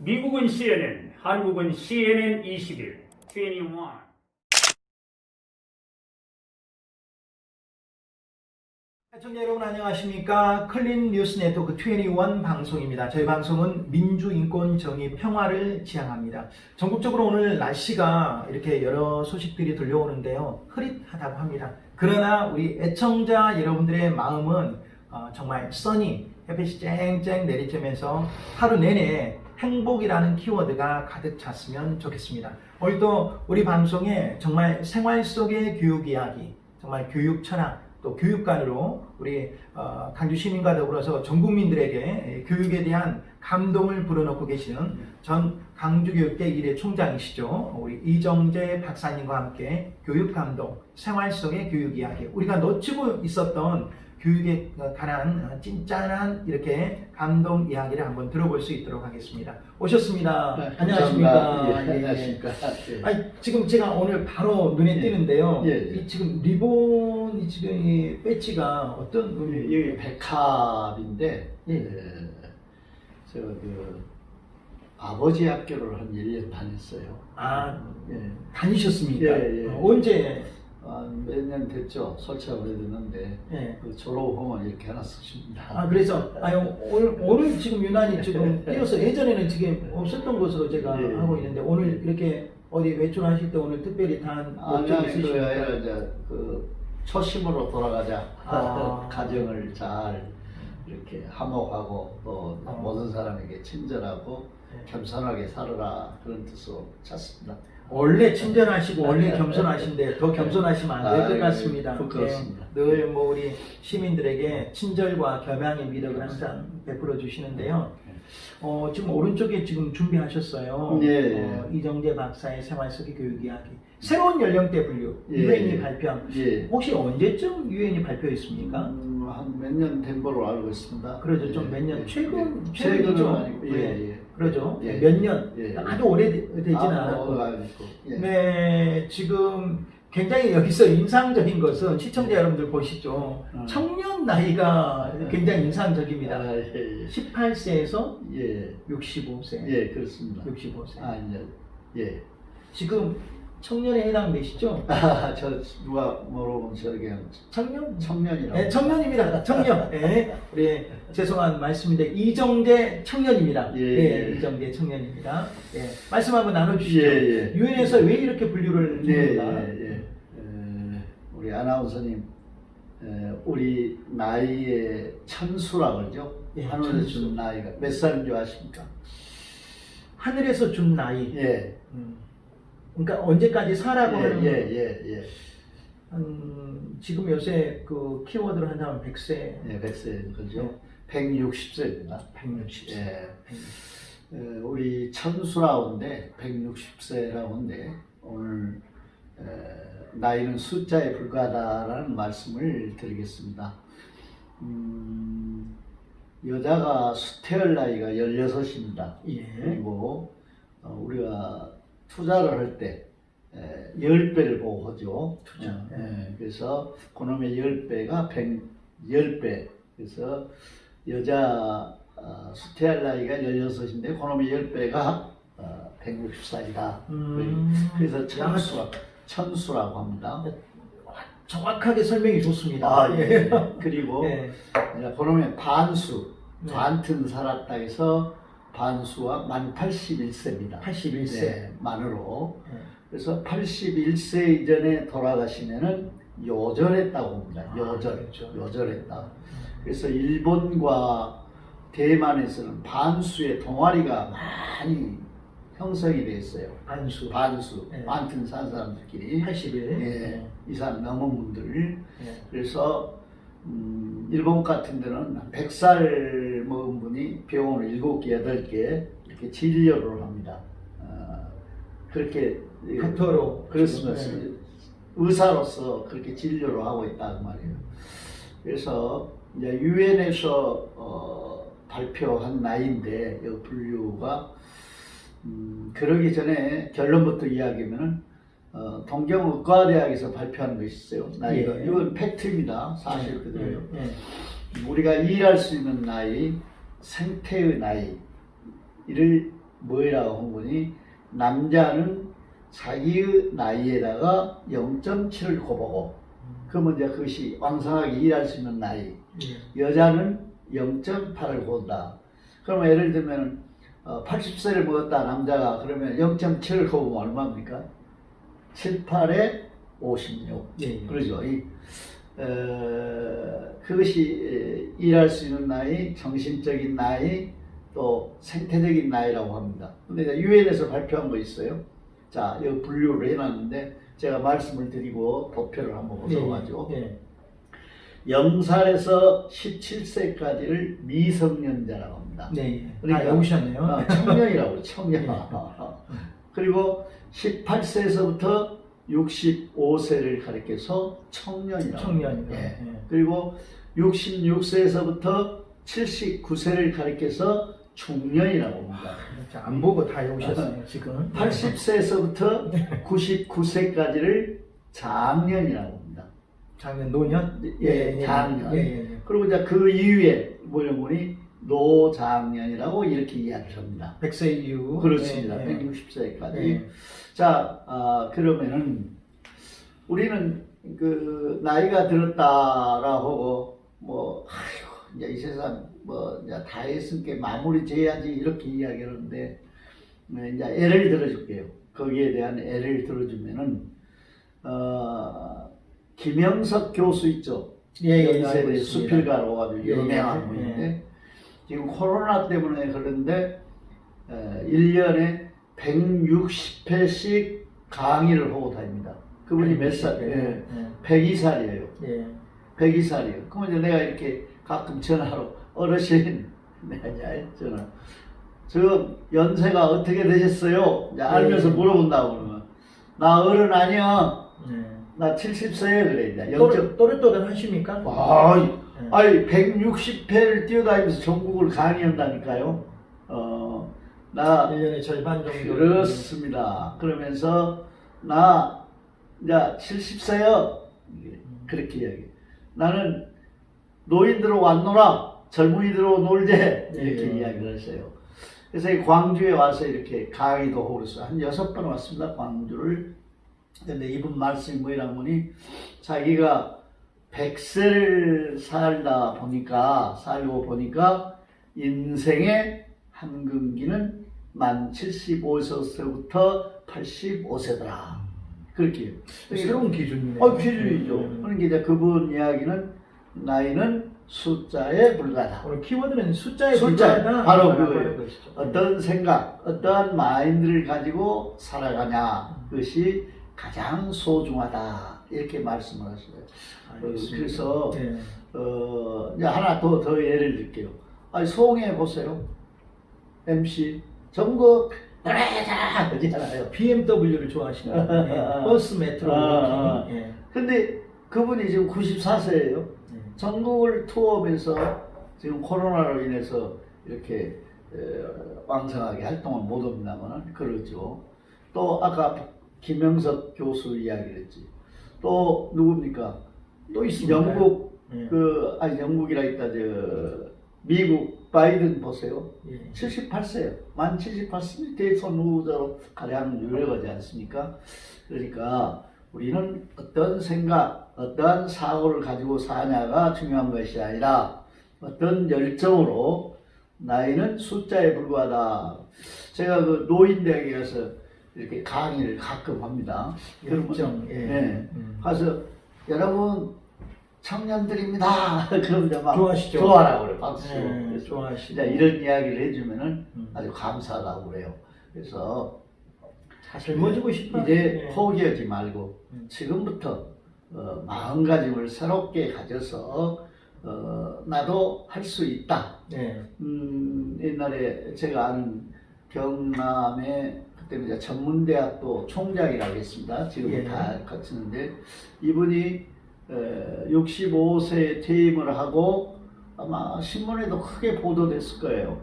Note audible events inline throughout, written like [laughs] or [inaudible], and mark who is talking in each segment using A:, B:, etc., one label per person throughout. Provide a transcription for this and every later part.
A: 미국은 CNN, 한국은 CNN 21, 21.
B: 시청자 여러분 안녕하십니까? 클린 뉴스 네트워크 21 방송입니다. 저희 방송은 민주 인권 정의 평화를 지향합니다. 전국적으로 오늘 날씨가 이렇게 여러 소식들이 들려오는데요. 흐릿하다고 합니다. 그러나 우리 애청자 여러분들의 마음은 어, 정말 써니 햇빛이 쨍쨍 내리쬐면서 하루 내내 행복이라는 키워드가 가득 찼으면 좋겠습니다 오늘도 우리 방송에 정말 생활 속의 교육 이야기 정말 교육 철학 또 교육관으로 우리 어, 강주 시민과 더불어서 전 국민들에게 교육에 대한 감동을 불어넣고 계시는 전 강주교육대 1회 총장이시죠. 우리 이정재 박사님과 함께 교육 감동, 생활 속의 교육 이야기, 우리가 놓치고 있었던 교육에 관한 찐짠한 이렇게 감동 이야기를 한번 들어볼 수 있도록 하겠습니다. 오셨습니다.
C: 네,
B: 안녕하십니까.
C: 예,
B: 예, 예.
C: 안녕하십니까. 예.
B: 아니, 지금 제가 오늘 바로 눈에
C: 예.
B: 띄는데요.
C: 예, 예.
B: 이 지금 리본이 지금 이 배지가 어떤
C: 예,
B: 의미?
C: 백합인데,
B: 예.
C: 예. 제가 그 아버지 학교를 한 1년 다녔어요.
B: 아
C: 예.
B: 다니셨습니까?
C: 예, 예.
B: 어, 언제?
C: 몇 년 됐죠. 설치가 오래됐는데,
B: 예.
C: 그 졸업하면 이렇게 쓰십니다.
B: 아 그래서 아니 오늘 오늘 지금 유난히 지금 [laughs] 띄어서 예전에는 지금 없었던 것으로 제가
C: 예.
B: 하고 있는데 오늘 이렇게 어디 외출하실 때 오늘 특별히 단
C: 아니,
B: 목적이
C: 아니, 그
B: 있으십니까?
C: 아니라 이제 그 초심으로 돌아가자.
B: 아. [laughs]
C: 가정을 잘 이렇게 화목하고 또
B: 어.
C: 모든 사람에게 친절하고
B: 네.
C: 겸손하게 살아라 그런 뜻으로 찾습니다.
B: 원래 친절하시고 원래 겸손하신데 더 겸손하시면 안 될 것 같습니다.
C: 부끄럽습니다.
B: 네, 늘뭐 우리 시민들에게 친절과 겸양의 미덕을 항상 베풀어 주시는데요. 어, 지금 오른쪽에 지금 준비하셨어요.
C: 예, 예.
B: 어, 이정재 박사의 생활 속의 교육 이야기. 새로운 연령대 분류
C: 예,
B: 유엔이
C: 예.
B: 발표한
C: 예.
B: 혹시 언제쯤 유엔이 발표했습니까?
C: 음, 한몇 년 된 걸로 알고 있습니다.
B: 그러죠. 좀
C: 예,
B: 몇년
C: 예,
B: 최근
C: 예.
B: 최근이죠.
C: 아니고 예,
B: 네.
C: 예.
B: 그러죠.
C: 예.
B: 몇 년
C: 예, 예.
B: 아주 오래 되지는
C: 아,
B: 않았고.
C: 뭐, 알고. 예.
B: 네, 지금 굉장히 여기서 인상적인 것은 시청자
C: 예.
B: 여러분들 보시죠.
C: 음.
B: 청년 나이가
C: 예.
B: 굉장히 인상적입니다.
C: 아, 예,
B: 18세에서
C: 예. 예.
B: 65세.
C: 예, 그렇습니다.
B: 65세.
C: 아, 이제 예.
B: 지금 청년에 해당되시죠?
C: 아, [laughs] 저 누가 물어보면 저렇게
B: 청년?
C: 청년이라고.
B: 네, 청년입니다. 청년. [laughs] 네, 우리 죄송한 말씀인데 이정재 청년입니다.
C: 예,
B: 네,
C: 예.
B: 이정재 청년입니다. 예, 말씀 한번 나눠주시죠.
C: 예, 예.
B: 유엔에서 왜 이렇게 분류를
C: 예,
B: 합니까?
C: 예, 예. 에, 우리 아나운서님, 에, 우리 나이의 천수라 그러죠?
B: 예,
C: 하늘에
B: 천수.
C: 준 나이가 몇 살인 줄 아십니까?
B: 하늘에서 준 나이.
C: 예.
B: 음. 그러니까 언제까지 살아고 하는
C: 예, 예, 예,
B: 한, 지금 요새 그 키워드로 한다면 100세,
C: 예. 100세, 그죠? 160세입니다.
B: 160세.
C: 예. 에, 우리 천수라고인데 160세라고인데 오늘 에, 나이는 숫자에 불과하다라는 말씀을 드리겠습니다. 음, 여자가 수태할 나이가 16입니다.
B: 예.
C: 그리고 어, 우리가 투자를 할 때 10배를 보고 하죠.
B: 투자.
C: 어, 예, 그래서 그놈의 10배가 100, 10배. 그래서 여자 어, 수태할 나이가 16인데 그놈의 10배가 어, 160살이다.
B: 음.
C: 그래서 천수라, 천수라고 합니다.
B: 정확하게 설명이 좋습니다.
C: 아, 예. 그리고
B: 예.
C: 그놈의 반수,
B: 네.
C: 반튼 살았다 해서 반수와 만 81세입니다.
B: 81세.
C: 네, 만으로.
B: 예.
C: 그래서 81세 이전에 돌아가시면은 요절했다고 봅니다.
B: 아,
C: 요절.
B: 그렇죠.
C: 요절했다. 그래서 일본과 대만에서는 반수의 동아리가 많이 형성이 돼 있어요.
B: 반수.
C: 반수,
B: 네.
C: 반튼 산 사람들끼리.
B: 80일.
C: 예, 이산 넘은 분들.
B: 예.
C: 그래서 음, 일본 같은 데는 100살 먹은 분 이 병원을 7개, 8개 이렇게 진료를 합니다. 어, 그렇게 예,
B: 닥터로.
C: 그렇습니다.
B: 네.
C: 의사로서 그렇게 진료를 하고 있다고 말이에요. 그래서 이제 유엔에서 어, 발표한 나이인데 이 분류가 음, 그러기 전에 결론부터 이야기하면은 어, 동경의과대학에서 발표한 것이 있어요. 나이가
B: 예.
C: 이건 팩트입니다. 사실
B: 예.
C: 그대로.
B: 예.
C: 우리가 일할 수 있는 나이, 생태의 나이를 뭐라고 한 거니 남자는 자기의 나이에다가 0.7을 곱하고 그러면 이제 그것이 왕성하게 일할 수 있는 나이
B: 예.
C: 여자는 0.8을 본다. 그러면 예를 들면 어, 80세를 먹었다 남자가 그러면 0.7을 곱으면 얼마입니까? 7, 8에 56.
B: 예.
C: 그러죠. 이, 어, 그것이 에, 일할 수 있는 나이, 정신적인 나이, 또 생태적인 나이라고 합니다. 근데 유엔에서 발표한 거 있어요. 자, 여기 분류를 해놨는데 제가 말씀을 드리고 도표를 한번 보셔가지고
B: 예.
C: 0살에서 17세까지를 미성년자라고 합니다.
B: 네. 다
C: 그러니까-. 아, 청년이라고 청년.
B: 예. [laughs]
C: 그리고 18세에서부터 65세를 가리켜서 청년이라고.
B: 청년이요.
C: 예.
B: 예.
C: 그리고 66세에서부터 79세를 가리켜서 중년이라고 합니다.
B: 자, 안 보고 다 외우셨어요, 지금.
C: 80세에서부터 99세까지를 장년이라고 합니다.
B: 작년 노년?
C: 예, 장년.
B: 예, 예, 예.
C: 그리고 이제 그 이후에 뭐냐면이 노장년이라고 이렇게 이야기를 합니다.
B: 100세 이후.
C: 그렇습니다.
B: 예, 예.
C: 160세까지.
B: 예.
C: 자, 아, 그러면은 우리는 그 나이가 들었다라고 뭐 아이고 이제 이 세상 뭐 이제 다 했으니까 마무리 지어야지 이렇게 이야기하는데 네, 이제 예를 들어줄게요. 거기에 대한 예를 들어주면은 어 김영석 교수 있죠.
B: 예, 예,
C: 연세대
B: 있습니다.
C: 수필가로 가지고
B: 예, 예,
C: 유명한
B: 예.
C: 분인데 지금 코로나 때문에 그런데 어, 1년에 160회씩 강의를 하고 다닙니다. 그분이 몇 살? 예.
B: 예.
C: 102살이에요.
B: 예.
C: 102살이에요. 그러면 이제 내가 이렇게 가끔 전화로 어르신 내가 이제 전화 저 연세가 어떻게 되셨어요? 알면서
B: 예.
C: 물어본다고 그러면 나 어른 아니야.
B: 예.
C: 나 70세에 그래.
B: 또래,
C: 영적
B: 또래또래 하십니까?
C: 아이
B: 예.
C: 아니 160회를 뛰어다니면서 전국을 강의한다니까요. 어, 나
B: 1년의 절반 정도.
C: 그렇습니다. 그러면서 나 이제 70세요. 그렇게 이야기. 나는 노인들로 왔노라 젊은이들로 놀재 이렇게
B: 예.
C: 이야기를 했어요. 그래서 이 광주에 와서 이렇게 강의도 하고 그랬어요. 한 여섯 번 왔습니다. 광주를. 근데 이분 말씀이 뭐라고 보니 자기가 100세를 살다 보니까 살고 보니까 인생의 한금기는 만 75세부터 85세더라. 그렇게. 해요.
B: 새로운 기준이네요.
C: 어, 기준이죠.
B: 음.
C: 그러니까 이제 그분 이야기는 나이는 숫자에 불과하다.
B: 오늘 키워드는 숫자에
C: 숫자,
B: 불과하다.
C: 바로
B: 것이죠.
C: 어떤 생각, 어떠한 마인드를 가지고 살아가냐, 그것이 가장 소중하다. 이렇게 말씀을 하시어요.
B: 알겠습니다.
C: 그래서,
B: 예.
C: 어, 이제 하나 더, 더 예를 들게요. 아니, 송해 보세요. MC. 전국 노래 잘 하잖아요.
B: BMW를 좋아하시나요? 예. [laughs] 버스 메트로
C: 아,
B: 이렇게. 예.
C: 근데 그분이 지금 94세예요.
B: 예.
C: 전국을 투어하면서 지금 코로나로 인해서 이렇게 에, 왕성하게 활동을 못 합니다만 그러죠. 또 아까 김영석 교수 이야기를 했지. 또 누굽니까?
B: 또 있습니까?
C: 영국
B: 예.
C: 그 아니 영국이라 있다 저 미국 바이든 보세요.
B: 예.
C: 78세요. 만 78세 대선 후보자로 가장 유력하지 않습니까? 그러니까 우리는 어떤 생각, 어떠한 사고를 가지고 사냐가 중요한 것이 아니라 어떤 열정으로 나이는 숫자에 불과하다. 제가 그 노인대학에 가서 이렇게 강의를 가끔 합니다.
B: 열정. 예.
C: 네.
B: 음.
C: 가서 여러분 청년들입니다. [laughs] 그럼 이제 막
B: 좋아하시죠?
C: 좋아라 그래 박수.
B: 예,
C: 그래서
B: 좋아하시죠.
C: 이런 이야기를 해주면은
B: 음.
C: 아주 감사하다고 그래요. 그래서
B: 다 젊어지고 싶어.
C: 이제
B: 예.
C: 포기하지 말고
B: 음.
C: 지금부터 어, 마음가짐을 새롭게 가져서 어, 나도 할 수 있다.
B: 예.
C: 음, 옛날에 제가 아는 경남의 그때 이제 전문대학도 총장이라고 했습니다. 지금
B: 예.
C: 다 거치는데 이분이 에, 65세 퇴임을 하고 아마 신문에도 크게 보도됐을 거예요.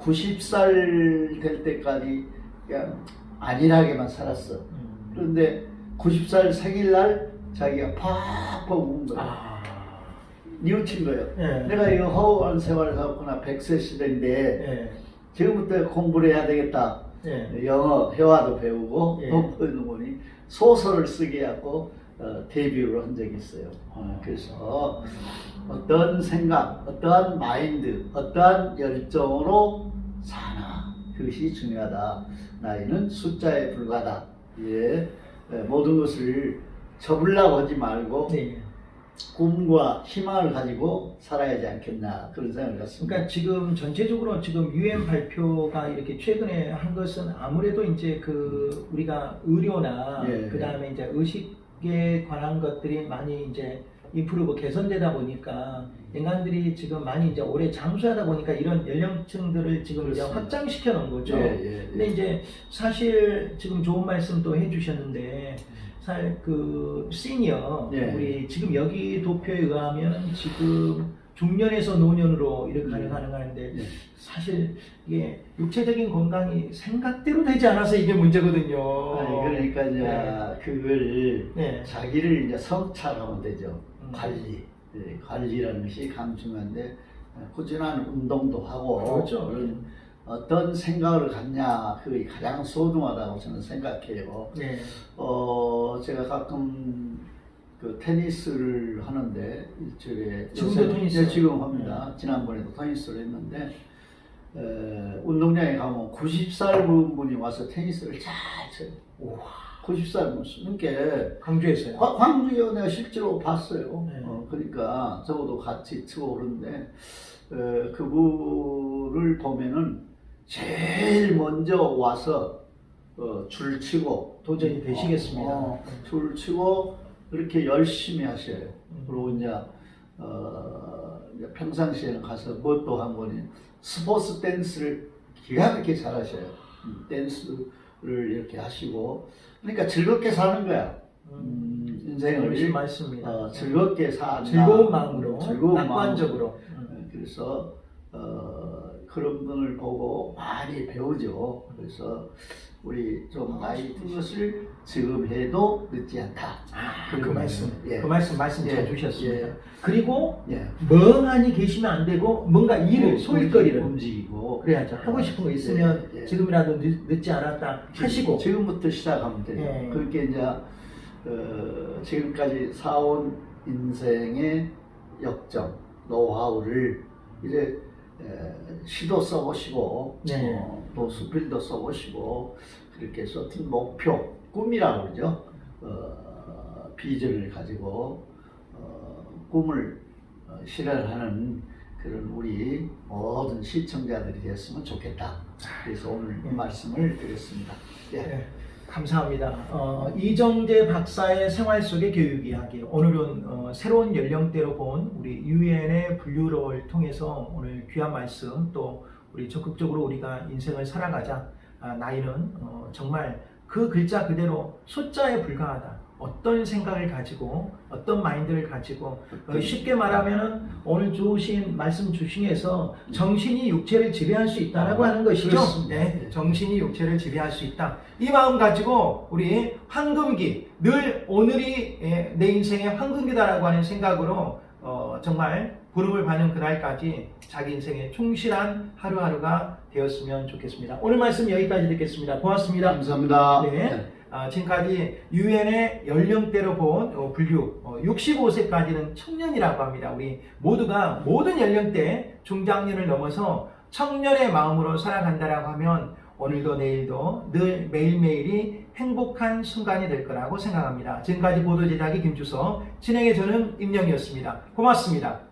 C: 90살 될 때까지 그냥 안일하게만 살았어.
B: 음.
C: 그런데 90살 생일날 자기가 팍팍 운 거예요.
B: 아.
C: 뉘우친 거예요.
B: 예.
C: 내가 이거 허우한 생활을 하구나 100세 시대인데
B: 예.
C: 지금부터 공부를 해야 되겠다.
B: 예.
C: 영어 회화도 배우고
B: 예.
C: 또 보이는 분이 소설을 쓰게 하고 어, 데뷔를 한 적이 있어요. 어, 그래서 어떤 생각, 어떠한 마인드, 어떠한 열정으로 사나 그것이 중요하다. 나이는 숫자에 불과하다. 예, 예, 모든 것을 접으려고 하지 말고
B: 네.
C: 꿈과 희망을 가지고 살아야 하지 않겠나 그런 생각을 갖습니다.
B: 그러니까 지금 전체적으로 지금 유엔 발표가 이렇게 최근에 한 것은 아무래도 이제 그 우리가 의료나
C: 예.
B: 그 다음에 이제 의식에 관한 것들이 많이 이제 인프루브 개선되다 보니까 인간들이 지금 많이 이제 오래 장수하다 보니까 이런 연령층들을 지금 이제
C: 그렇습니다.
B: 확장시켜 놓은 거죠.
C: 예, 예,
B: 근데
C: 예.
B: 이제 사실 지금 좋은 말씀도 해주셨는데 살그 시니어
C: 예.
B: 우리 지금 여기 도표에 의하면 지금 중년에서 노년으로 이렇게
C: 음.
B: 가능하는데
C: 예.
B: 사실 이게 육체적인 건강이 생각대로 되지 않아서 이게 문제거든요.
C: 아니, 그러니까 이제
B: 네.
C: 그걸
B: 네.
C: 자기를 이제 성찰하면 되죠.
B: 음.
C: 관리. 예, 관리라는 것이 어, 꾸준한 운동도 하고
B: 그렇죠.
C: 그런 어떤 생각을 갖냐 그게 가장 소중하다고 저는 생각해요.
B: 네.
C: 어 제가 가끔 그 테니스를 하는데
B: 지금도
C: 요새-
B: 테니스? 네.
C: 네, 지금 합니다. 지난번에도 테니스를 했는데 에, 운동장에 가면 90살 분이 와서 테니스를 잘 쳐요.
B: 우와.
C: 90살 분 쓰는 게
B: 강조했어요.
C: 과- 광주에 내가 실제로 봤어요.
B: 네.
C: 어, 그러니까 저도 같이 치고 에, 그분을 보면은 제일 먼저 와서 어, 줄 치고
B: 도전이 되시겠습니다.
C: 어, 줄 치고 그렇게 열심히 하셔요.
B: 음.
C: 그리고 이제 어, 이제 평상시에는 가서 뭣도 한 거니 스포츠 댄스를 기가 막히게 잘 하셔요. 음, 댄스를 이렇게 하시고 그러니까 즐겁게 사는 거야. 음, 인생을
B: 멋진 말씀입니다.
C: 어, 즐겁게 사는
B: 즐거운 마음으로,
C: 즐거운
B: 낙관적으로.
C: 마음으로. 어, 그래서 어, 그런 분을 보고 많이 배우죠. 그래서 우리 좀 나이 든 것을 지금 해도 늦지 않다.
B: 아,
C: 그.
B: 말씀,
C: 예.
B: 그 말씀 말씀 잘
C: 예,
B: 주셨습니다.
C: 예.
B: 그리고
C: 예.
B: 멍하니 계시면 안 되고 뭔가 일을 소일거리를
C: 움직이고
B: 그래야죠. 하고 싶은 거 있으면
C: 예, 예.
B: 지금이라도 늦, 늦지 않았다 하시고
C: 지금부터 시작하면 돼요.
B: 예.
C: 그렇게 이제 어, 지금까지 사온 인생의 역정, 노하우를 이제 에, 시도 써보시고
B: 네.
C: 어, 또 수필도 써보시고 그렇게 해서 어떤 목표, 꿈이라고 그러죠. 어, 비전을 가지고 어, 꿈을 어, 실현하는 그런 우리 모든 시청자들이 됐으면 좋겠다. 그래서 오늘 이 말씀을 드렸습니다. 예.
B: 네, 감사합니다. 어, 이정재 박사의 생활 속의 교육 이야기. 오늘은 어, 새로운 연령대로 본 우리 유엔의 분류를 통해서 오늘 귀한 말씀 또 우리 적극적으로 우리가 인생을 살아가자. 아, 나이는 어, 정말 그 글자 그대로 숫자에 불과하다. 어떤 생각을 가지고 어떤 마인드를 가지고 어, 쉽게 말하면은 오늘 주신 말씀 주신에서 정신이 육체를 지배할 수 있다라고
C: 아,
B: 하는 것이죠.
C: 그렇습니다.
B: 네, 정신이 육체를 지배할 수 있다. 이 마음 가지고 우리 황금기 늘 오늘이 예, 내 인생의 황금기다라고 하는 생각으로 어, 정말 부름을 받는 그날까지 자기 인생에 충실한 하루하루가 되었으면 좋겠습니다. 오늘 말씀 여기까지 듣겠습니다. 고맙습니다.
C: 감사합니다.
B: 네. 아, 지금까지 유엔의 연령대로 본 어, 분류 어, 65세까지는 청년이라고 합니다. 우리 모두가 모든 연령대 중장년을 넘어서 청년의 마음으로 살아간다라고 하면 오늘도 내일도 늘 매일매일이 행복한 순간이 될 거라고 생각합니다. 지금까지 보도 제작의 김주서 진행의 저는 임영이었습니다. 고맙습니다.